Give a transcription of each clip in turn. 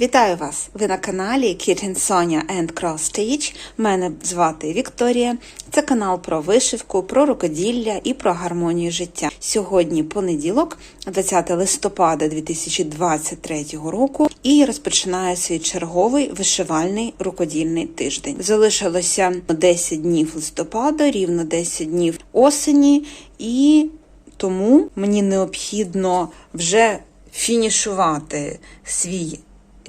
Вітаю вас! Ви на каналі Kitten Sonia and Cross Stitch. Мене звати Вікторія. Це канал про вишивку, про рукоділля і про гармонію життя. Сьогодні понеділок, 20 листопада 2023 року, і я розпочинаю свій черговий вишивальний рукодільний тиждень. Залишилося 10 днів листопада, рівно 10 днів осені, і тому мені необхідно вже фінішувати свій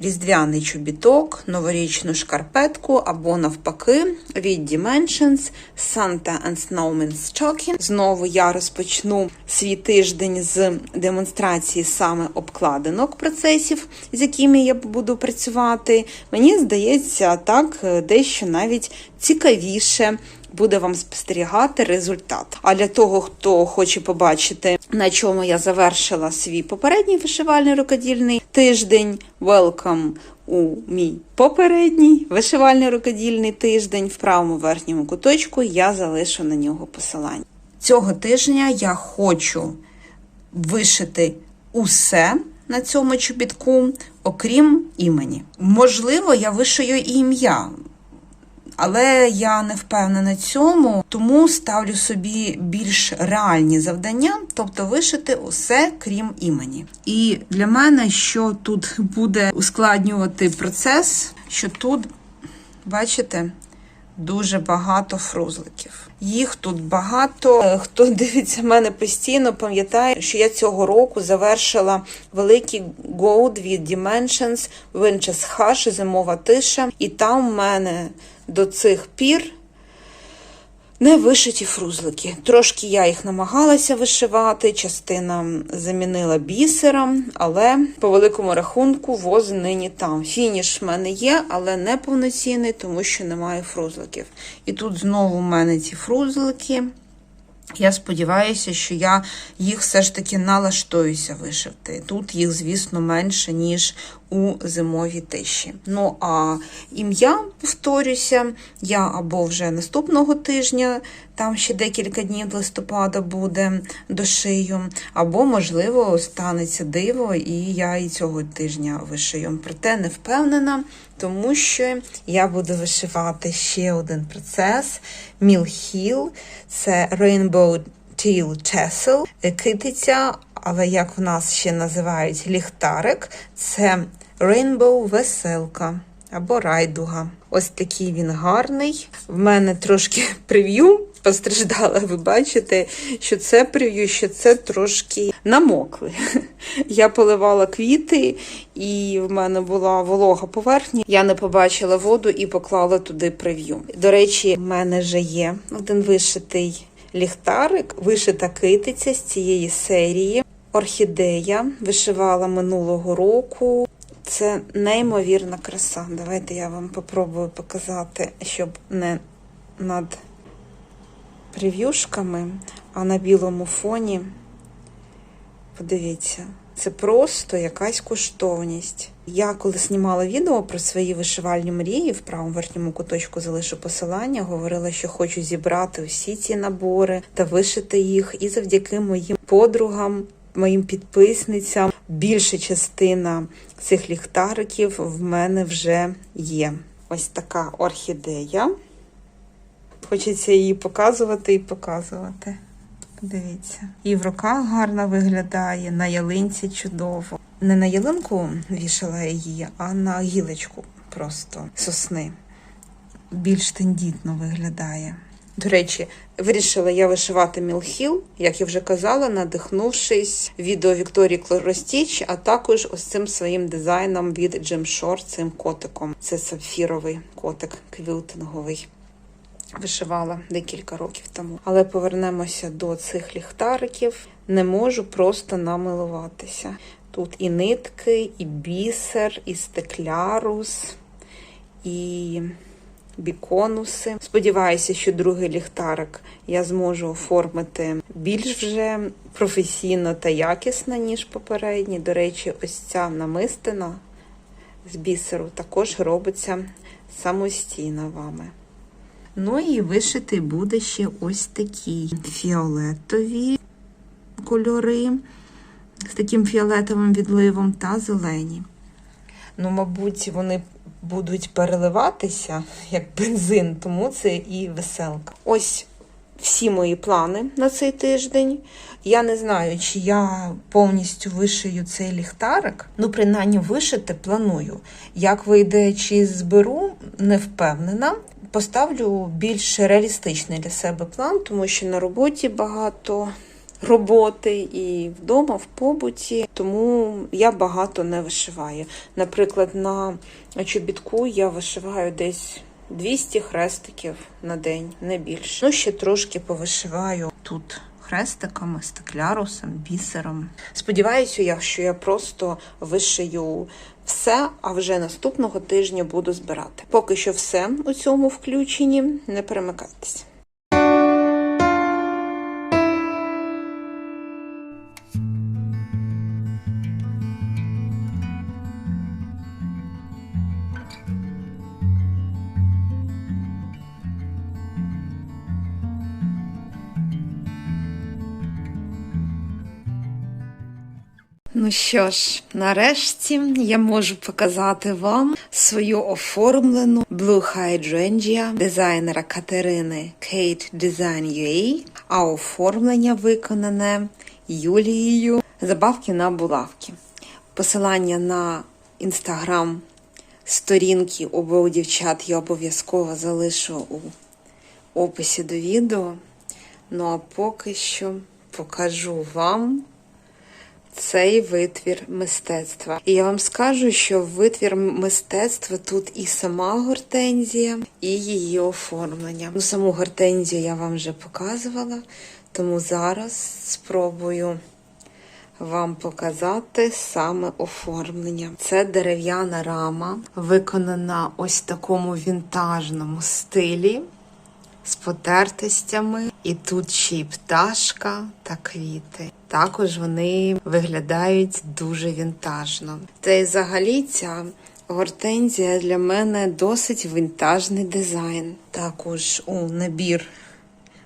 різдвяний чобіток, новорічну шкарпетку або навпаки від Dimensions Santa and Snowman Stocking. Знову я розпочну свій тиждень з демонстрації саме обкладинок процесів, з якими я буду працювати. Мені здається, так дещо навіть цікавіше буде вам спостерігати результат. А для того, хто хоче побачити, на чому я завершила свій попередній вишивальний рукодільний тиждень, welcome у мій попередній вишивальний рукодільний тиждень в правому верхньому куточку я залишу на нього посилання. Цього тижня я хочу вишити усе на цьому чобітку, окрім імені. Можливо, я вишию і ім'я. Але я не впевнена цьому, тому ставлю собі більш реальні завдання, тобто вишити усе крім імені. І для мене, що тут буде ускладнювати процес, що тут, бачите, дуже багато фрузликів. Їх тут багато. Хто дивиться мене постійно, пам'ятає, що я цього року завершила великий Gold від Dimensions Winches Hush, зимова тиша, і там в мене до цих пір не вишиті фрузлики. Трошки я їх намагалася вишивати, частина замінила бісером, але по великому рахунку воз нині там. Фініш в мене є, але не повноцінний, тому що немає фрузликів. І тут знову в мене ці фрузлики. Я сподіваюся, що я їх все ж таки налаштуюся вишивти. Тут їх, звісно, менше, ніж у зимовій тиші. Ну, а ім'я, повторюся, я або вже наступного тижня, там ще декілька днів листопада буде дошию, або, можливо, станеться диво, і я і цього тижня вишию. Проте не впевнена, тому що я буду вишивати ще один процес Мілхіл, це Rainbow Teal Tassel, китиця, але як в нас ще називають ліхтарик, це Rainbow Веселка або райдуга. Ось такий він гарний. В мене трошки прев'ю постраждала. Ви бачите, що це прев'ю, що це трошки намокли. Я поливала квіти, і в мене була волога поверхня. Я не побачила воду і поклала туди прев'ю. До речі, в мене вже є один вишитий ліхтарик, вишита китиця з цієї серії. Орхідея вишивала минулого року. Це неймовірна краса. Давайте я вам попробую показати, щоб не над прев'юшками, а на білому фоні. Подивіться, це просто якась коштовність. Я коли знімала відео про свої вишивальні мрії, в правому верхньому куточку залишу посилання, говорила, що хочу зібрати усі ці набори та вишити їх. І завдяки моїм подругам, моїм підписницям, більша частина цих ліхтариків в мене вже є. Ось така орхідея. Хочеться її показувати і показувати. Дивіться. І в руках гарно виглядає, на ялинці чудово. Не на ялинку вішала її, а на гілочку просто сосни. Більш тендітно виглядає. До речі, вирішила я вишивати Мілхіл, як я вже казала, надихнувшись відео Вікторії Клоростіч, а також ось цим своїм дизайном від Jim Shore, цим котиком. Це сапфіровий котик квілтинговий. Вишивала декілька років тому. Але повернемося до цих ліхтариків. Не можу просто намилуватися. Тут і нитки, і бісер, і стеклярус, і біконуси. Сподіваюся, що другий ліхтарик я зможу оформити більш вже професійно та якісно, ніж попередній. До речі, ось ця намистина з бісеру також робиться самостійно вами. Ну і вишити буде ще ось такі фіолетові кольори з таким фіолетовим відливом та зелені. Ну, мабуть, вони будуть переливатися як бензин, тому це і веселка. Ось всі мої плани на цей тиждень. Я не знаю, чи я повністю вишию цей ліхтарик. Ну, принаймні, вишити планую. Як вийде, чи зберу, не впевнена. Поставлю більш реалістичний для себе план, тому що на роботі багато роботи і вдома, в побуті, тому я багато не вишиваю. Наприклад, на чобітку я вишиваю десь 200 хрестиків на день, не більше. Ну, ще трошки повишиваю тут хрестиками, стеклярусом, бісером. Сподіваюся, я, що я просто вишию все, а вже наступного тижня буду збирати. Поки що все у цьому включенні. Не перемикайтеся. Ну що ж, нарешті я можу показати вам свою оформлену Blue Hydrangea дизайнера Катерини Kate Design UA, а оформлення виконане Юлією Забавки на булавки. Посилання на інстаграм сторінки обох дівчат я обов'язково залишу у описі до відео. Ну а поки що покажу вам цей витвір мистецтва. І я вам скажу, що витвір мистецтва тут і сама гортензія, і її оформлення. Ну, саму гортензію я вам вже показувала, тому зараз спробую вам показати саме оформлення. Це дерев'яна рама, виконана ось в такому вінтажному стилі з потертостями, і тут ще й пташка та квіти. Також вони виглядають дуже вінтажно. Та й взагалі ця гортензія для мене досить вінтажний дизайн. Також у набір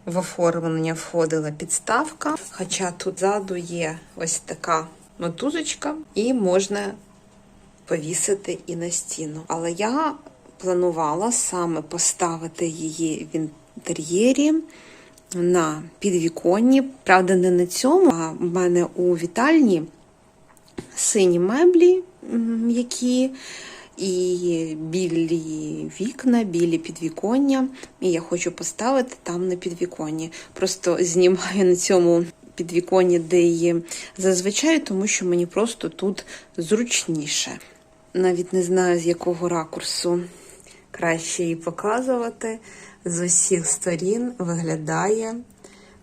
в оформлення входила підставка, хоча тут ззаду є ось така мотузочка, і можна повісити і на стіну. Але я планувала саме поставити її в інтер'єрі на підвіконні. Правда, не на цьому, а в мене у вітальні сині меблі, які і білі вікна, білі підвіконня. І я хочу поставити там на підвіконні. Просто знімаю на цьому підвіконні, де її зазвичай, тому що мені просто тут зручніше. Навіть не знаю, з якого ракурсу краще її показувати. З усіх сторін виглядає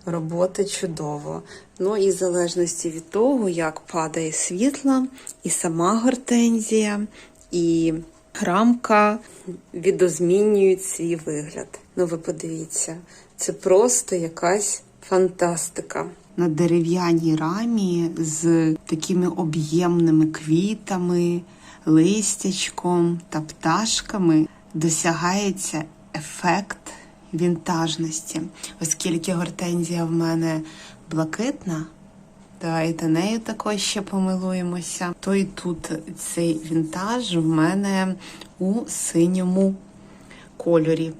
робота чудово. Ну і в залежності від того, як падає світло, і сама гортензія, і рамка відозмінюють свій вигляд. Ну, ви подивіться, це просто якась фантастика. На дерев'яній рамі з такими об'ємними квітами, листячком та пташками досягається ефект вінтажності, оскільки гортензія в мене блакитна. Давайте нею також ще помилуємося. То і тут цей вінтаж в мене у синьому кольорі.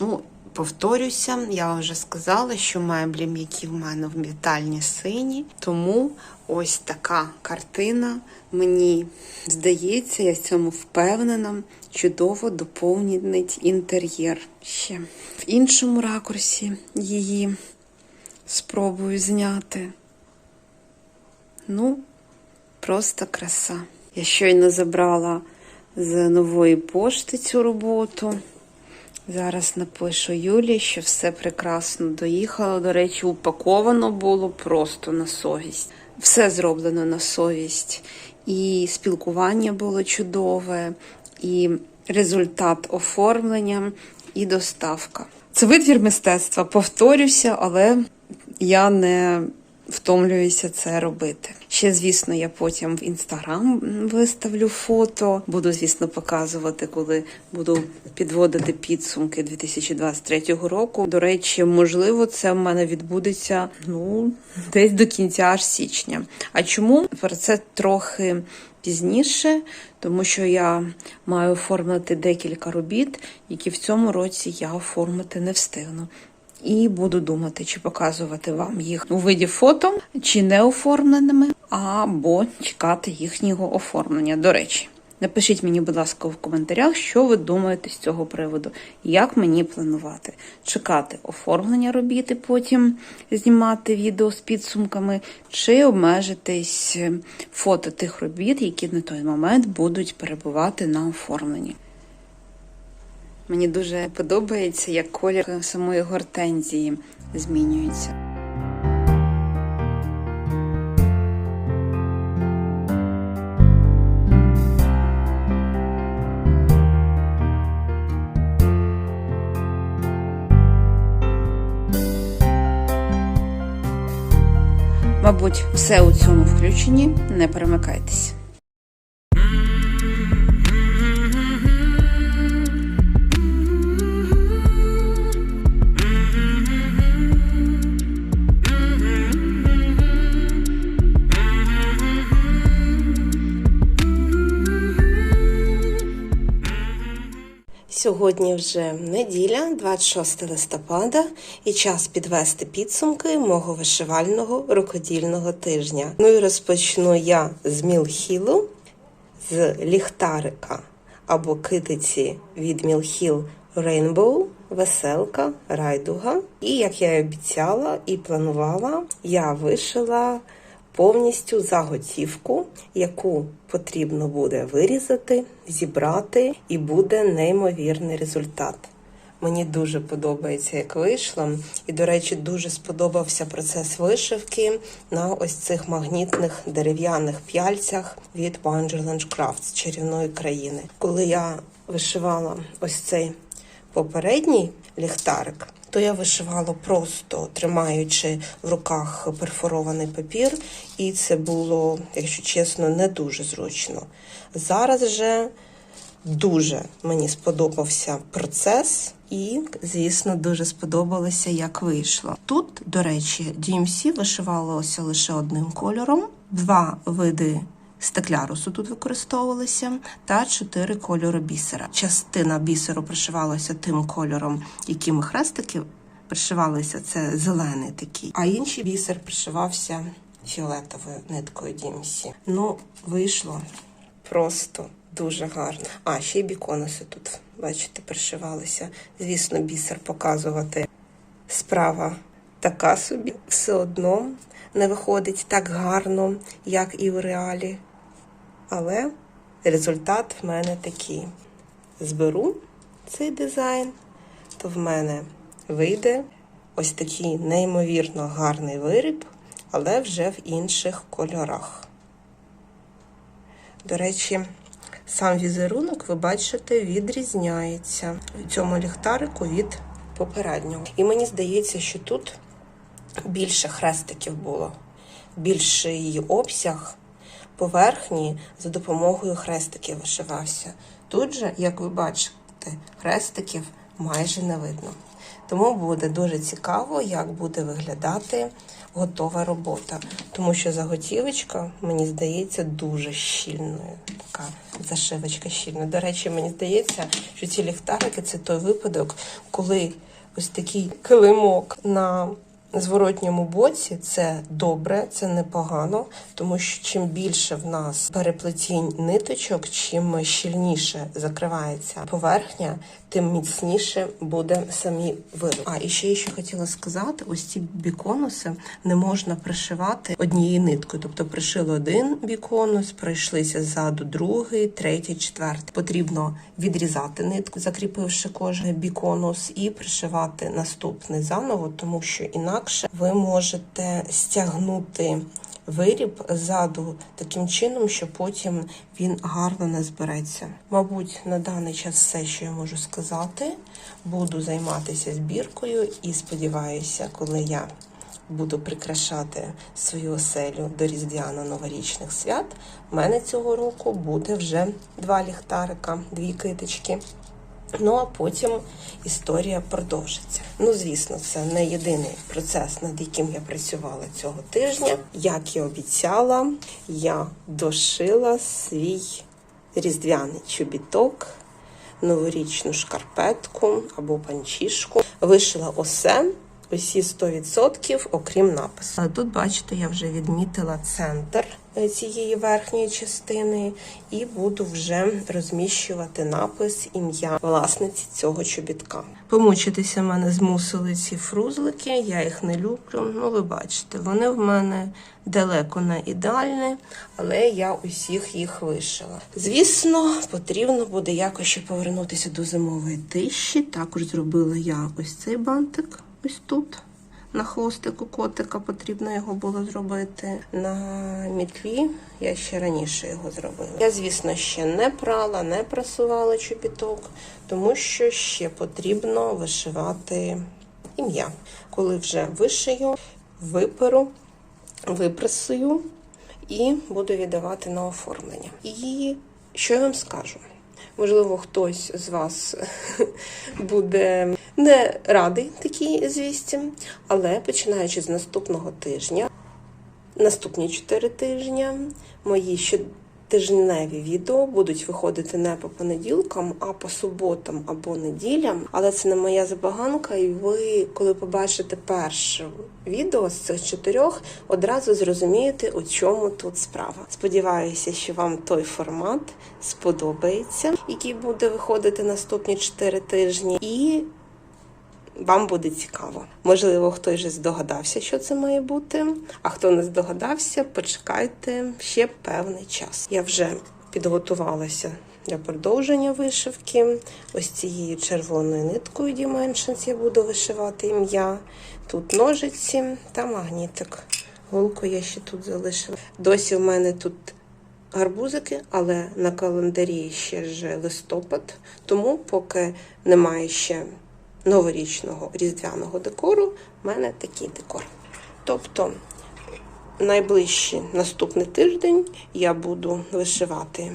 Ну, повторюся, я вже сказала, що меблі, які в мене в вітальні сині, тому ось така картина мені здається, я в цьому впевнена, чудово доповнить інтер'єр. Ще в іншому ракурсі її спробую зняти. Ну, просто краса. Я щойно забрала з нової пошти цю роботу. Зараз напишу Юлі, що все прекрасно доїхало. До речі, упаковано було просто на совість. Все зроблено на совість. І спілкування було чудове, і результат оформлення, і доставка. Це витвір мистецтва. Повторюся, але я не втомлююся це робити. Ще, звісно, я потім в інстаграм виставлю фото. Буду, звісно, показувати, коли буду підводити підсумки 2023 року. До речі, можливо, це в мене відбудеться ну десь до кінця аж січня. А чому про це трохи пізніше? Тому що я маю оформити декілька робіт, які в цьому році я оформити не встигну. І буду думати, чи показувати вам їх у виді фото, чи не оформленими, або чекати їхнього оформлення. До речі, напишіть мені, будь ласка, в коментарях, що ви думаєте з цього приводу, як мені планувати чекати оформлення робіт і потім знімати відео з підсумками, чи обмежитись фото тих робіт, які на той момент будуть перебувати на оформленні. Мені дуже подобається, як колір самої гортензії змінюється. Мабуть, все у цьому включенні. Не перемикайтеся. Сьогодні вже неділя, 26 листопада, і час підвести підсумки мого вишивального рукодільного тижня. Ну і розпочну я з Мілхілу, з ліхтарика або китиці від Мілхіл Rainbow, веселка, райдуга. І як я і обіцяла і планувала, я вишила повністю заготівку, яку потрібно буде вирізати, зібрати, і буде неймовірний результат. Мені дуже подобається, як вийшло. І, до речі, дуже сподобався процес вишивки на ось цих магнітних дерев'яних п'яльцях від Wonderland Craft з чарівної країни. Коли я вишивала ось цей попередній ліхтарик, то я вишивала просто тримаючи в руках перфорований папір, і це було, якщо чесно, не дуже зручно. Зараз же дуже мені сподобався процес. І, звісно, дуже сподобалося, як вийшло. Тут, до речі, DMC вишивалося лише одним кольором, два види стеклярусу тут використовувалися, та чотири кольори бісера. Частина бісеру пришивалася тим кольором, якими хрестики пришивалися, це зелений такий, а інший бісер пришивався фіолетовою ниткою DMC. Ну, вийшло просто дуже гарно. А, ще й біконуси тут, бачите, пришивалися. Звісно, бісер показувати справа така собі. Все одно не виходить так гарно, як і в реалі. Але результат в мене такий. Зберу цей дизайн, то в мене вийде ось такий неймовірно гарний виріб, але вже в інших кольорах. До речі, сам візерунок, ви бачите, відрізняється в цьому ліхтарику від попереднього. І мені здається, що тут більше хрестиків було, більший обсяг поверхні за допомогою хрестиків вишивався. Тут же, як ви бачите, хрестиків майже не видно. Тому буде дуже цікаво, як буде виглядати готова робота. Тому що заготівочка, мені здається, дуже щільною. Така зашивочка щільна. До речі, мені здається, що ці ліхтарики це той випадок, коли ось такий килимок на зворотньому боці це добре, це непогано, тому що чим більше в нас переплетінь ниточок, чим щільніше закривається поверхня, тим міцніше буде самі вироб. А і ще я ще хотіла сказати: ось ці біконуси не можна пришивати однією ниткою. Тобто пришили один біконус, пройшлися ззаду другий, третій, четвертий. Потрібно відрізати нитку, закріпивши кожен біконус, і пришивати наступний заново, тому що інакше ви можете стягнути виріб ззаду таким чином, що потім він гарно не збереться. Мабуть, на даний час все, що я можу сказати. Буду займатися збіркою і сподіваюся, коли я буду прикрашати свою оселю до різдвяно-новорічних свят, в мене цього року буде вже два ліхтарика, дві киточки. Ну а потім історія продовжиться. Ну, звісно, це не єдиний процес, над яким я працювала цього тижня. Як і обіцяла, я дошила свій різдвяний чобіток, новорічну шкарпетку або панчішку. Вишила усе. Усі 100%, окрім напису. Тут, бачите, я вже відмітила центр цієї верхньої частини і буду вже розміщувати напис ім'я власниці цього чобітка. Помучитися мене змусили ці фрузлики, я їх не люблю. Ну, ви бачите, вони в мене далеко не ідеальні, але я усіх їх вишила. Звісно, потрібно буде якось ще повернутися до зимової тиші. Також зробила я ось цей бантик. Ось тут. На хвостику котика потрібно його було зробити. На мітлі я ще раніше його зробила. Я, звісно, ще не прала, не прасувала чобіток, тому що ще потрібно вишивати ім'я. Коли вже вишию, виперу, випрасую і буду віддавати на оформлення. І що я вам скажу? Можливо, хтось з вас буде не радий такій звісті, але починаючи з наступного тижня, наступні 4 тижні, мої щотижневі відео будуть виходити не по понеділкам, а по суботам або неділям. Але це не моя забаганка, і ви, коли побачите перше відео з цих чотирьох, одразу зрозумієте, у чому тут справа. Сподіваюся, що вам той формат сподобається, який буде виходити наступні 4 тижні. І вам буде цікаво. Можливо, хтось вже здогадався, що це має бути. А хто не здогадався, почекайте ще певний час. Я вже підготувалася для продовження вишивки. Ось цією червоною ниткою Dimensions я буду вишивати ім'я. Тут ножиці та магнітик. Голку я ще тут залишила. Досі в мене тут гарбузики, але на календарі ще ж листопад, тому поки немає ще новорічного різдвяного декору, в мене такий декор. Тобто, найближчий наступний тиждень я буду вишивати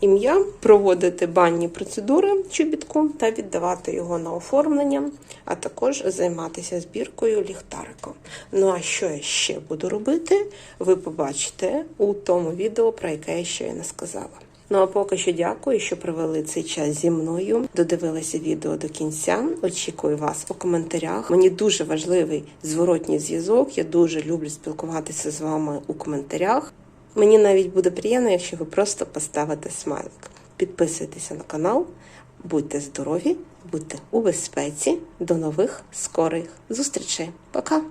ім'я, проводити банні процедури чобітку та віддавати його на оформлення, а також займатися збіркою ліхтарика. Ну а що я ще буду робити, ви побачите у тому відео, про яке я щойно сказала. Ну а поки що дякую, що провели цей час зі мною. Додивилися відео до кінця. Очікую вас у коментарях. Мені дуже важливий зворотній зв'язок. Я дуже люблю спілкуватися з вами у коментарях. Мені навіть буде приємно, якщо ви просто поставите смайлик. Підписуйтеся на канал, будьте здорові, будьте у безпеці. До нових скорих зустрічей. Пока!